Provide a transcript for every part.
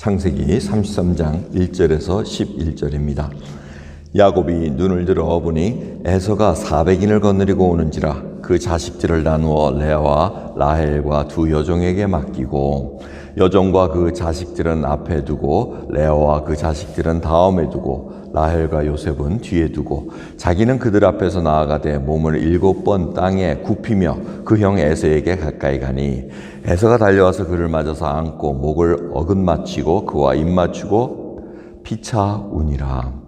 창세기 33장 1절에서 11절입니다. 야곱이 눈을 들어 보니 에서가 400인을 거느리고 오는지라 그 자식들을 나누어 레아와 라헬과 두 여종에게 맡기고 여종과 그 자식들은 앞에 두고 레아와 그 자식들은 다음에 두고 라헬과 요셉은 뒤에 두고 자기는 그들 앞에서 나아가되 몸을 일곱 번 땅에 굽히며 그 형 에서에게 가까이 가니 에서가 달려와서 그를 맞아서 안고 목을 어긋맞히고 그와 입 맞추고 피차 우니라.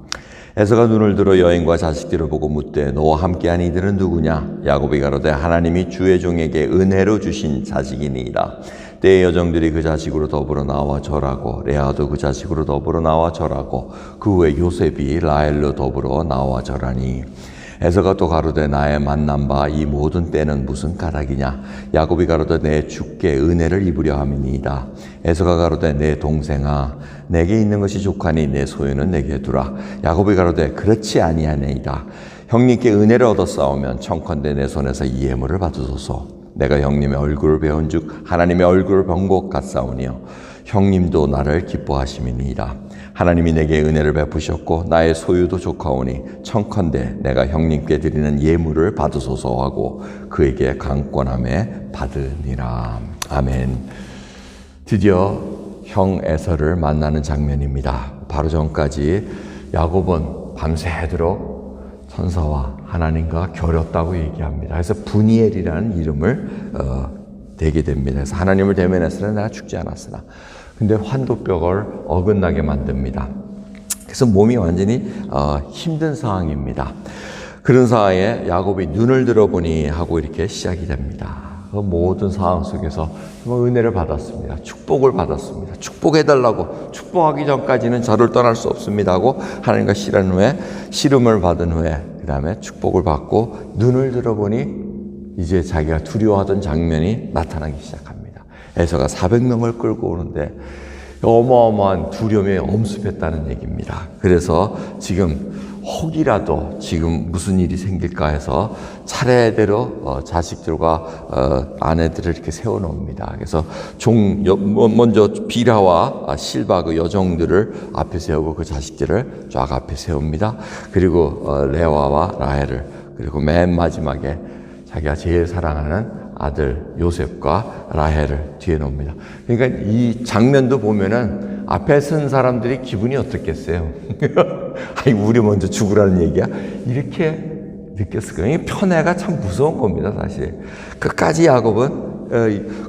에서가 눈을 들어 여인과 자식들을 보고 묻되 너와 함께한 이들은 누구냐? 야곱이 가로되 하나님이 주의 종에게 은혜로 주신 자식이니이다 때의 여정들이 그 자식으로 더불어 나와 절하고 레아도 그 자식으로 더불어 나와 절하고 그 후에 요셉이 라헬로 더불어 나와 절하니. 에서가 또 가로되 나의 만난 바이 모든 때는 무슨 까닭이냐? 야곱이 가로되 내 주께 은혜를 입으려 함이니이다. 에서가 가로되 내 동생아 내게 있는 것이 족하니 내 소유는 내게 두라. 야곱이 가로되 그렇지 아니하네이다. 형님께 은혜를 얻어 싸우면 청컨대 내 손에서 이 예물을 받으소서 내가 형님의 얼굴을 배운 즉 하나님의 얼굴을 본것 같사오니요 형님도 나를 기뻐하심이니이다. 하나님이 내게 은혜를 베푸셨고 나의 소유도 좋가오니 청컨대 내가 형님께 드리는 예물을 받으소서 하고 그에게 강권함에 받으니라. 아멘. 드디어 형 에서를 만나는 장면입니다. 바로 전까지 야곱은 밤새도록 천사와 하나님과 겨뤘다고 얘기합니다. 그래서 분이엘이라는 이름을 어, 대게 됩니다. 그래서 하나님을 대면했으나 내가 죽지 않았으나. 근데 환도뼈를 어긋나게 만듭니다. 그래서 몸이 완전히 어, 힘든 상황입니다. 그런 상황에 야곱이 눈을 들어보니 하고 이렇게 시작이 됩니다. 그 모든 상황 속에서 정말 은혜를 받았습니다. 축복을 받았습니다. 축복해달라고 축복하기 전까지는 저를 떠날 수 없습니다 하고 하나님과 씨름 후에 씨름을 받은 후에 그 다음에 축복을 받고 눈을 들어보니 이제 자기가 두려워하던 장면이 나타나기 시작합니다. 에서가 400명을 끌고 오는데 어마어마한 두려움에 엄습했다는 얘기입니다. 그래서 지금 혹이라도 지금 무슨 일이 생길까 해서 차례대로 어, 자식들과 어, 아내들을 이렇게 세워놓습니다. 그래서 종 먼저 비라와 실바 그 여종들을 앞에 세우고 그 자식들을 쫙 앞에 세웁니다. 그리고 어, 레와와 라헬을 그리고 맨 마지막에 자기가 제일 사랑하는 아들 요셉과 라헬을 뒤에 놓습니다. 그러니까 이 장면도 보면은 앞에 선 사람들이 기분이 어떻겠어요? 아니 우리 먼저 죽으라는 얘기야? 이렇게 느꼈을 거예요. 편애가 참 무서운 겁니다, 사실. 끝까지 야곱은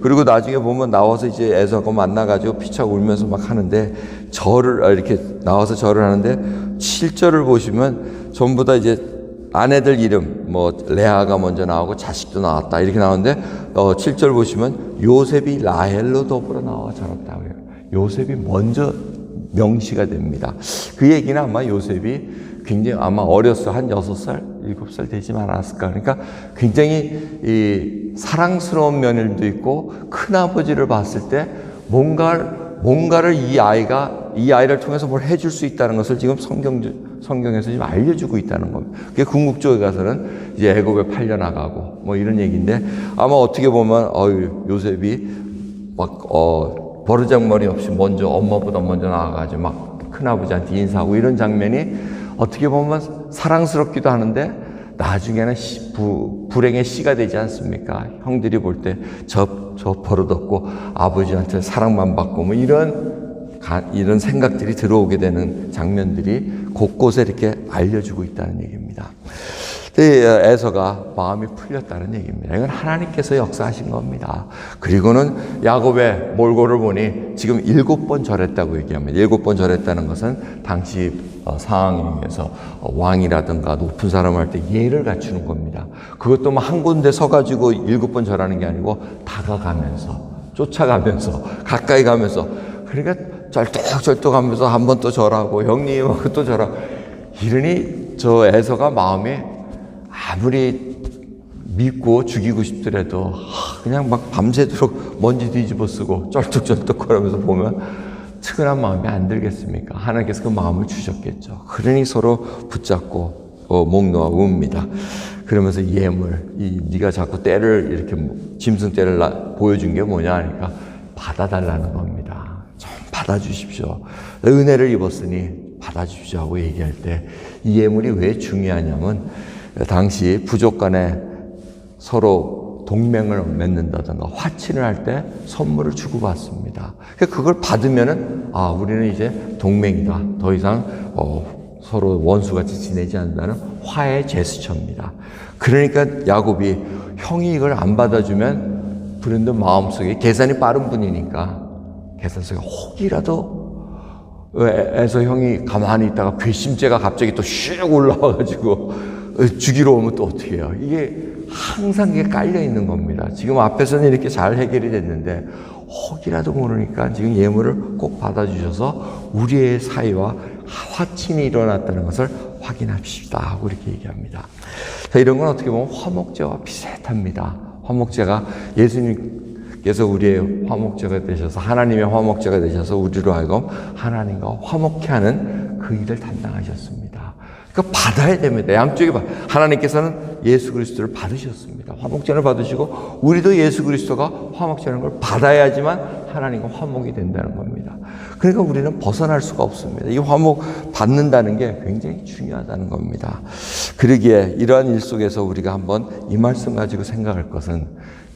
그리고 나중에 보면 나와서 이제 에서가 만나가지고 피차 울면서 막 하는데 절을 아, 이렇게 나와서 절을 하는데 7절을 보시면 전부 다 이제 아내들 이름 뭐 레아가 먼저 나오고 자식도 나왔다 이렇게 나오는데 어 7절 보시면 요셉이 라헬로 더불어 나와 절었다 그래요. 요셉이 먼저 명시가 됩니다. 그 얘기는 아마 요셉이 굉장히 아마 어렸어 한 6살, 7살 되지 않았을까. 그러니까 굉장히 이 사랑스러운 면도 있고 큰아버지를 봤을 때 뭔가 뭔가를 이 아이가 이 아이를 통해서 뭘 해줄 수 있다는 것을 지금 성경 성경에서 지금 알려주고 있다는 겁니다. 그게 궁극적에 가서는 이제 애굽에 팔려 나가고 뭐 이런 얘기인데 아마 어떻게 보면 어 요셉이 막 어 버르장머리 없이 먼저 엄마보다 먼저 나와가지고 막 큰아버지한테 인사하고 이런 장면이 어떻게 보면 사랑스럽기도 하는데 나중에는 시, 부, 불행의 씨가 되지 않습니까? 형들이 볼 때 저 저 버릇없고 아버지한테 사랑만 받고 뭐 이런 가, 이런 생각들이 들어오게 되는 장면들이 곳곳에 이렇게 알려주고 있다는 얘기입니다. 에서가 마음이 풀렸다는 얘기입니다. 이건 하나님께서 역사하신 겁니다. 그리고는 야곱의 몰골을 보니 지금 일곱 번 절했다고 얘기합니다. 일곱 번 절했다는 것은 당시 어, 상황에 의해서 왕이라든가 높은 사람 할 때 예를 갖추는 겁니다. 그것도 뭐한 군데 서가지고 일곱 번 절하는 게 아니고 다가가면서 쫓아가면서 가까이 가면서 그러니까 쩔뚝쩔뚝하면서 한 번 또 절하고 형님하고 또 절하고 이러니 저 에서가 마음에 아무리 믿고 죽이고 싶더라도 그냥 막 밤새도록 먼지 뒤집어 쓰고 쩔뚝쩔뚝 거리면서 보면 측은한 마음이 안 들겠습니까? 하나님께서 그 마음을 주셨겠죠. 그러니 서로 붙잡고 어, 목 놓아 웁니다. 그러면서 예물, 이 네가 자꾸 때를 이렇게 짐승 때를 보여준 게 뭐냐 하니까 받아달라는 겁니다. 좀 받아주십시오. 은혜를 입었으니 받아주십시오 하고 얘기할 때 이 예물이 왜 중요하냐면 당시 부족 간에 서로 동맹을 맺는다든가 화친을 할 때 선물을 주고받습니다. 그러니까 그걸 받으면은 아 우리는 이제 동맹이다. 더 이상 어, 서로 원수같이 지내지 않는다는 화해 제스처입니다. 그러니까 야곱이 형이 이걸 안 받아주면 브랜드 마음속에 계산이 빠른 분이니까 계산 속에 혹이라도 에서 형이 가만히 있다가 괘씸죄가 갑자기 또 슉 올라와가지고 죽이러 오면 또 어떻게 해요? 이게 항상 이게 깔려 있는 겁니다. 지금 앞에서는 이렇게 잘 해결이 됐는데 혹이라도 모르니까 지금 예물을 꼭 받아주셔서 우리의 사이와 화친이 일어났다는 것을 확인합시다 하고 이렇게 얘기합니다. 자, 이런 건 어떻게 보면 화목제와 비슷합니다. 화목제가 예수님께서 우리의 화목제가 되셔서 하나님의 화목제가 되셔서 우리로 하여금 하나님과 화목케 하는 그 일을 담당하셨습니다. 그러니까 받아야 됩니다. 양쪽에 받. 하나님께서는 예수 그리스도를 받으셨습니다. 화목제를 받으시고 우리도 예수 그리스도가 화목제라는 걸 받아야지만 하나님과 화목이 된다는 겁니다. 그러니까 우리는 벗어날 수가 없습니다. 이 화목 받는다는 게 굉장히 중요하다는 겁니다. 그러기에 이러한 일 속에서 우리가 한번 이 말씀 가지고 생각할 것은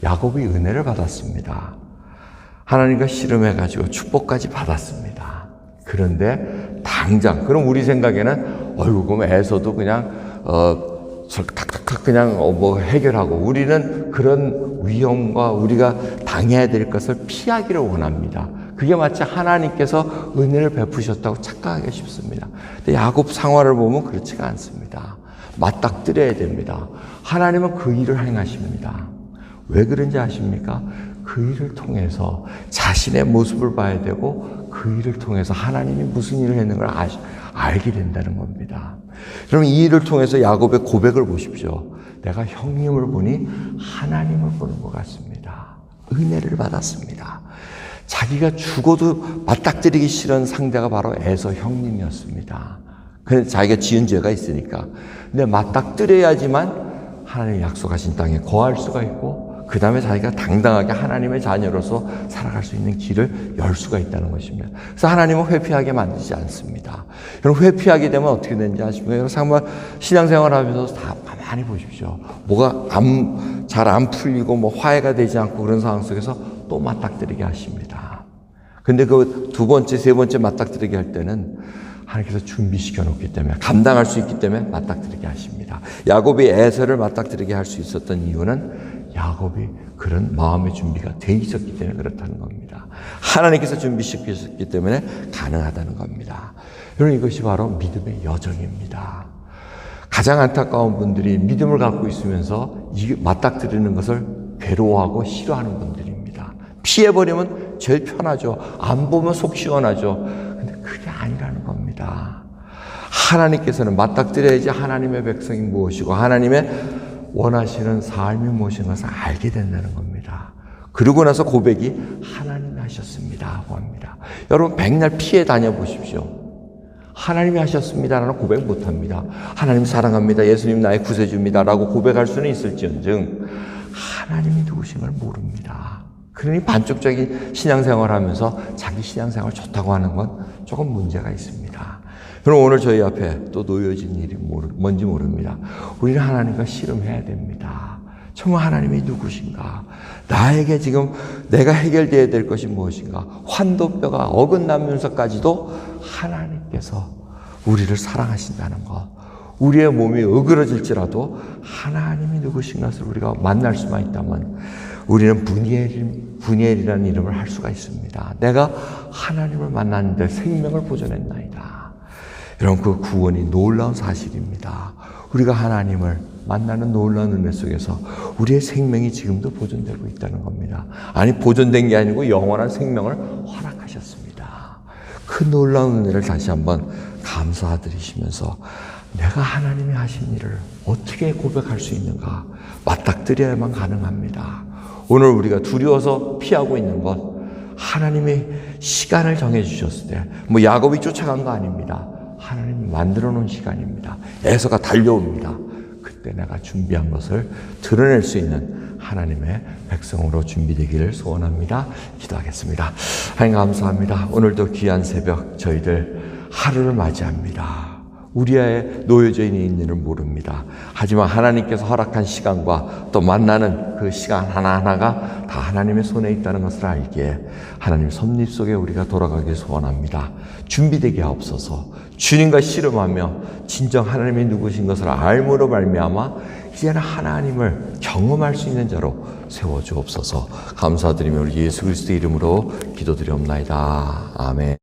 야곱이 은혜를 받았습니다. 하나님과 씨름해 가지고 축복까지 받았습니다. 그런데 당장 그럼 우리 생각에는 어이구 그럼 애서도 그냥 어 탁탁탁 그냥 어, 뭐 해결하고 우리는 그런 위험과 우리가 당해야 될 것을 피하기를 원합니다. 그게 마치 하나님께서 은혜를 베푸셨다고 착각하기 쉽습니다. 근데 야곱 상황을 보면 그렇지가 않습니다. 맞닥뜨려야 됩니다. 하나님은 그 일을 행하십니다. 왜 그런지 아십니까? 그 일을 통해서 자신의 모습을 봐야 되고 그 일을 통해서 하나님이 무슨 일을 했는 걸 아, 알게 된다는 겁니다. 여러분 이 일을 통해서 야곱의 고백을 보십시오. 내가 형님을 보니 하나님을 보는 것 같습니다. 은혜를 받았습니다. 자기가 죽어도 맞닥뜨리기 싫은 상대가 바로 에서 형님이었습니다. 그 자기가 지은 죄가 있으니까. 근데 맞닥뜨려야지만 하나님 약속하신 땅에 거할 수가 있고 그 다음에 자기가 당당하게 하나님의 자녀로서 살아갈 수 있는 길을 열 수가 있다는 것입니다. 그래서 하나님은 회피하게 만들지 않습니다. 여러분 회피하게 되면 어떻게 되는지 아십니까? 여러분 정말 신앙생활 하면서 다 가만히 보십시오. 뭐가 잘 안 풀리고 뭐 화해가 되지 않고 그런 상황 속에서 또 맞닥뜨리게 하십니다. 근데 그 두 번째, 세 번째 맞닥뜨리게 할 때는 하나님께서 준비시켜 놓기 때문에 감당할 수 있기 때문에 맞닥뜨리게 하십니다. 야곱이 에서를 맞닥뜨리게 할 수 있었던 이유는 야곱이 그런 마음의 준비가 돼 있었기 때문에 그렇다는 겁니다. 하나님께서 준비시키셨기 때문에 가능하다는 겁니다. 여러분 이것이 바로 믿음의 여정입니다. 가장 안타까운 분들이 믿음을 갖고 있으면서 맞닥뜨리는 것을 괴로워하고 싫어하는 분들입니다. 피해버리면 제일 편하죠. 안 보면 속 시원하죠. 근데 그게 아니라는 겁니다. 하나님께서는 맞닥뜨려야지 하나님의 백성이 무엇이고 하나님의 원하시는 삶이 무엇인 것을 알게 된다는 겁니다. 그러고 나서 고백이 하나님이 하셨습니다 하고 합니다. 여러분 백날 피해 다녀 보십시오. 하나님이 하셨습니다라는 고백 못 합니다. 하나님 사랑합니다. 예수님 나의 구세주입니다라고 고백할 수는 있을지언정 하나님이 누구신 걸 모릅니다. 그러니 반쪽짜리 신앙생활 하면서 자기 신앙생활 좋다고 하는 건 조금 문제가 있습니다. 그럼 오늘 저희 앞에 또 놓여진 일이 뭔지 모릅니다. 우리는 하나님과 씨름해야 됩니다. 정말 하나님이 누구신가? 나에게 지금 내가 해결되어야 될 것이 무엇인가? 환도뼈가 어긋나면서까지도 하나님께서 우리를 사랑하신다는 것. 우리의 몸이 어그러질지라도 하나님이 누구신 것을 우리가 만날 수만 있다면 우리는 분이엘, 분이엘이라는 이름을 할 수가 있습니다. 내가 하나님을 만났는데 생명을 보존했나이다. 여러분 그 구원이 놀라운 사실입니다. 우리가 하나님을 만나는 놀라운 은혜 속에서 우리의 생명이 지금도 보존되고 있다는 겁니다. 아니 보존된 게 아니고 영원한 생명을 허락하셨습니다. 그 놀라운 은혜를 다시 한번 감사드리시면서 내가 하나님이 하신 일을 어떻게 고백할 수 있는가 맞닥뜨려야만 가능합니다. 오늘 우리가 두려워서 피하고 있는 것 하나님이 시간을 정해 주셨을 때 뭐 야곱이 쫓아간 거 아닙니다. 하나님이 만들어 놓은 시간입니다. 에서가 달려옵니다. 그때 내가 준비한 것을 드러낼 수 있는 하나님의 백성으로 준비되기를 소원합니다. 기도하겠습니다. 하나님 감사합니다. 오늘도 귀한 새벽 저희들 하루를 맞이합니다. 우리의 놓여져 있는 있는지는 모릅니다. 하지만 하나님께서 허락한 시간과 또 만나는 그 시간 하나하나가 다 하나님의 손에 있다는 것을 알기에 하나님 섭립 속에 우리가 돌아가길 소원합니다. 준비되게 하옵소서. 주님과 씨름하며 진정 하나님이 누구신 것을 알므로 말미암아 이제는 하나님을 경험할 수 있는 자로 세워 주옵소서. 감사드리며 우리 예수 그리스도 이름으로 기도드리옵나이다. 아멘.